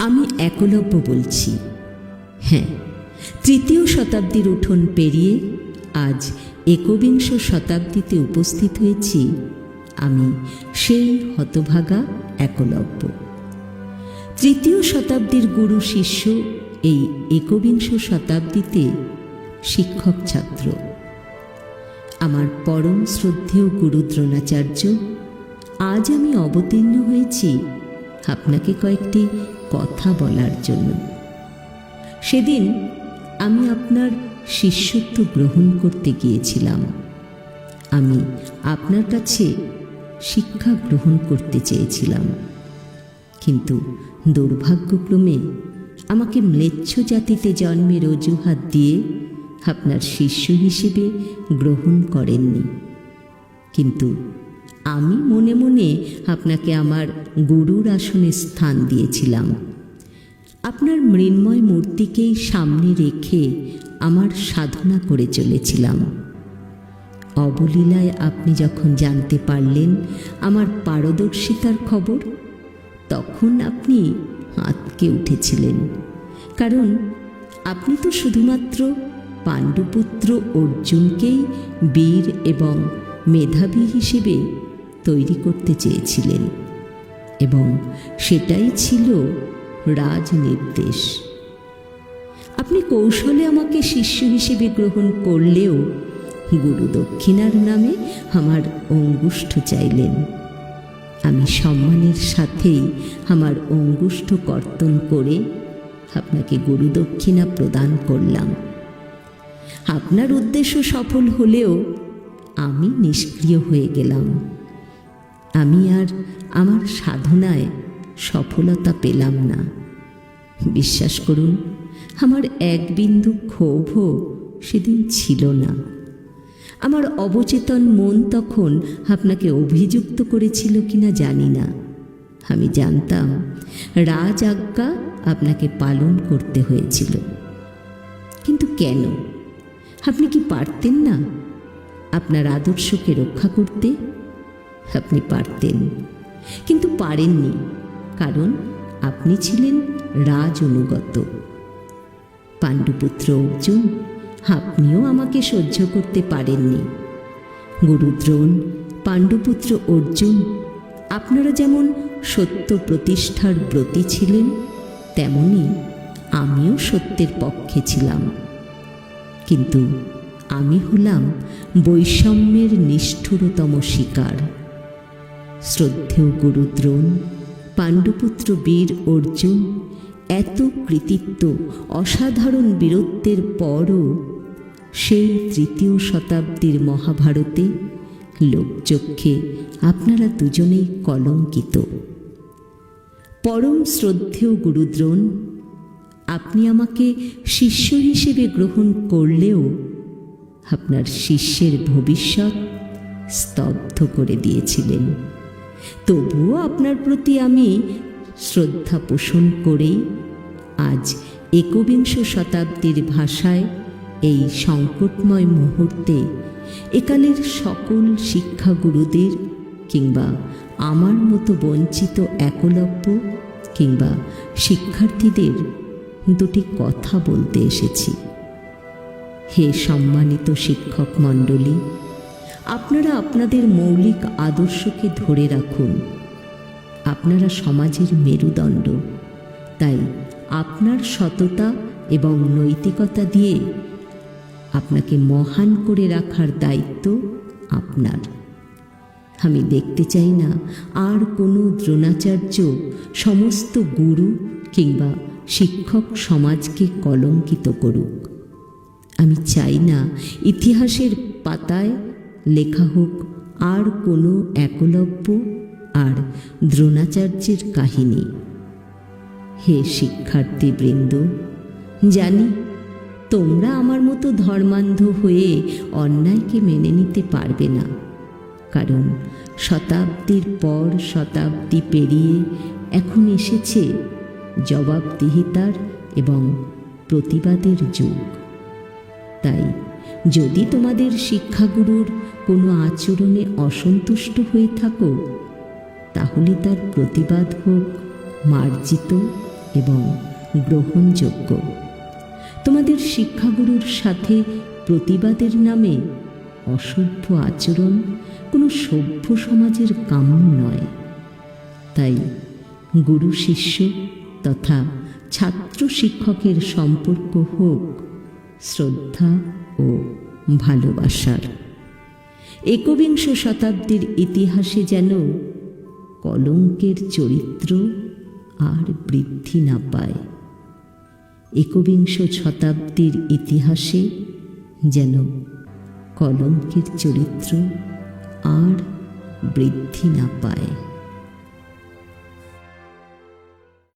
আমি একলব্য বলছি। হ্যাঁ তৃতীয় শতাব্দীর উঠোন পেরিয়ে আজ একবিংশ শতাব্দীতে উপস্থিত হয়েছি আমি সেই হতভাগা একলব্য। তৃতীয় শতাব্দীর গুরু শিষ্য এই একবিংশ শতাব্দীতে শিক্ষক ছাত্র। আমার পরম শ্রদ্ধেয় গুরু দ্রোণাচার্য আজ আমি অবতীর্ণ হয়েছি আপনাকে কয়েকটি কথা বলার জন্য। সেদিন আমি আপনার শিষ্যত্ব গ্রহণ করতে গিয়েছিলাম। আমি আপনার কাছে শিক্ষা গ্রহণ করতে চেয়েছিলাম। কিন্তু দুর্ভাগ্যক্রমে আমাকে ম্লেচ্ছ জাতিতে জন্মের অজুহাত দিয়ে আপনার শিষ্য হিসেবে গ্রহণ করেননি। কিন্তু আমি মনে মনে আপনাকে আমার গুরুর আসনে স্থান দিয়েছিলাম। আপনার মৃন্ময় মূর্তিকেই সামনে রেখে আমার সাধনা করে চলেছিলাম। অবলীলায় আপনি যখন জানতে পারলেন আমার পারদর্শিতার খবর, তখন আপনি আঁতকে উঠেছিলেন। কারণ আপনি তো শুধুমাত্র পাণ্ডুপুত্র অর্জুনকেই বীর এবং মেধাবী হিসেবে তৈরি করতে চেয়েছিলেন এবং সেটাই ছিল রাজনির্দেশ। আপনি কৌশলে আমাকে শিষ্য হিসেবে গ্রহণ করলেও গুরু দক্ষিণার নামে আমার অঙ্গুষ্ঠ চাইলেন। আমি সম্মানের সাথেই আমার অঙ্গুষ্ঠ কর্তন করে আপনাকে গুরু দক্ষিণা প্রদান করলাম। আপনার উদ্দেশ্য সফল হলেও আমি নিষ্ক্রিয় হয়ে গেলাম। আমি আর আমার সাধনায় সফলতা পেলাম না। বিশ্বাস করুন, আমার এক বিন্দু ক্ষোভও সেদিন ছিল না। আমার অবচেতন মন তখন আপনাকে অভিযুক্ত করেছিল কিনা জানি না। আমি জানতাম রাজ আজ্ঞা আপনাকে পালন করতে হয়েছিল। কিন্তু কেন? আপনি কি পারতেন না আপনার আদর্শকে রক্ষা করতে? আপনি পারতেন। কিন্তু পারেননি, কারণ আপনি ছিলেন রাজ অনুগত পাণ্ডুপুত্র অর্জুন, আপনিও আমাকে সহ্য করতে পারেননি। গুরুদ্রোণ, পাণ্ডুপুত্র অর্জুন, আপনারা যেমন সত্য প্রতিষ্ঠার ব্রতী ছিলেন, তেমনি আমিও সত্যের পক্ষে ছিলাম। কিন্তু আমি হলাম বৈষম্যের নিষ্ঠুরতম শিকার। শ্রদ্ধেয় গুরুদ্রোণ পাণ্ডুপুত্র বীর অর্জুন, এত কৃতিত্ব, অসাধারণ বীরত্বের পরও সেই তৃতীয় শতাব্দীর মহাভারতে লোকচক্ষে আপনারা দুজনেই কলঙ্কিত। পরম শ্রদ্ধেয় গুরুদ্রোণ আপনি আমাকে শিষ্য হিসেবে গ্রহণ করলেও আপনার শিষ্যের ভবিষ্যৎ স্তব্ধ করে দিয়েছিলেন। তবুও আপনার প্রতি আমি শ্রদ্ধা পোষণ করেই আজ একবিংশ শতাব্দীর ভাষায় এই সংকটময় মুহূর্তে একালের সকল শিক্ষাগুরুদের কিংবা আমার মতো বঞ্চিত একলব্য কিংবা শিক্ষার্থীদের দুটি কথা বলতে এসেছি। হে সম্মানিত শিক্ষক মণ্ডলী আপনারা আপনাদের মৌলিক আদর্শকে ধরে রাখুন। আপনারা সমাজের মেরুদণ্ড। তাই আপনার সততা এবং নৈতিকতা দিয়ে আপনাকে মহান করে রাখার দায়িত্ব আপনার। আমি দেখতে চাই না আর কোনো দ্রোণাচার্য, সমস্ত গুরু কিংবা শিক্ষক সমাজকে কলঙ্কিত করুক। আমি চাই না ইতিহাসের পাতায় লেখা হোক, আর কোনো একলব্য আর দ্রোণাচার্যের কাহিনী। হে শিক্ষার্থীবৃন্দ, জানি তোমরা আমার মতো ধর্মান্ধ হয়ে অন্যায়কে মেনে নিতে পারবে না, কারণ শতাব্দীর পর শতাব্দী পেরিয়ে এখন এসেছে জবাবদিহিতার এবং প্রতিবাদের যুগ। তাই যদি তোমাদের শিক্ষাগুরুর কোনো আচরণে অসন্তুষ্ট হয়ে থাকো, তাহলে তার প্রতিবাদ হোক মার্জিত এবং গ্রহণযোগ্য। তোমাদের শিক্ষাগুরুর সাথে প্রতিবাদের নামে অসভ্য আচরণ কোনো সভ্য সমাজের কাম্য নয়। তাই গুরু শিষ্য তথা ছাত্র শিক্ষকের সম্পর্ক হোক শ্রদ্ধা ও ভালোবাসার। একবিংশ শতাব্দীর ইতিহাসে যেন কলঙ্কের চরিত্র আর বৃদ্ধি না পায়। একবিংশ শতাব্দীর ইতিহাসে যেন কলঙ্কের চরিত্র আর বৃদ্ধি না পায়।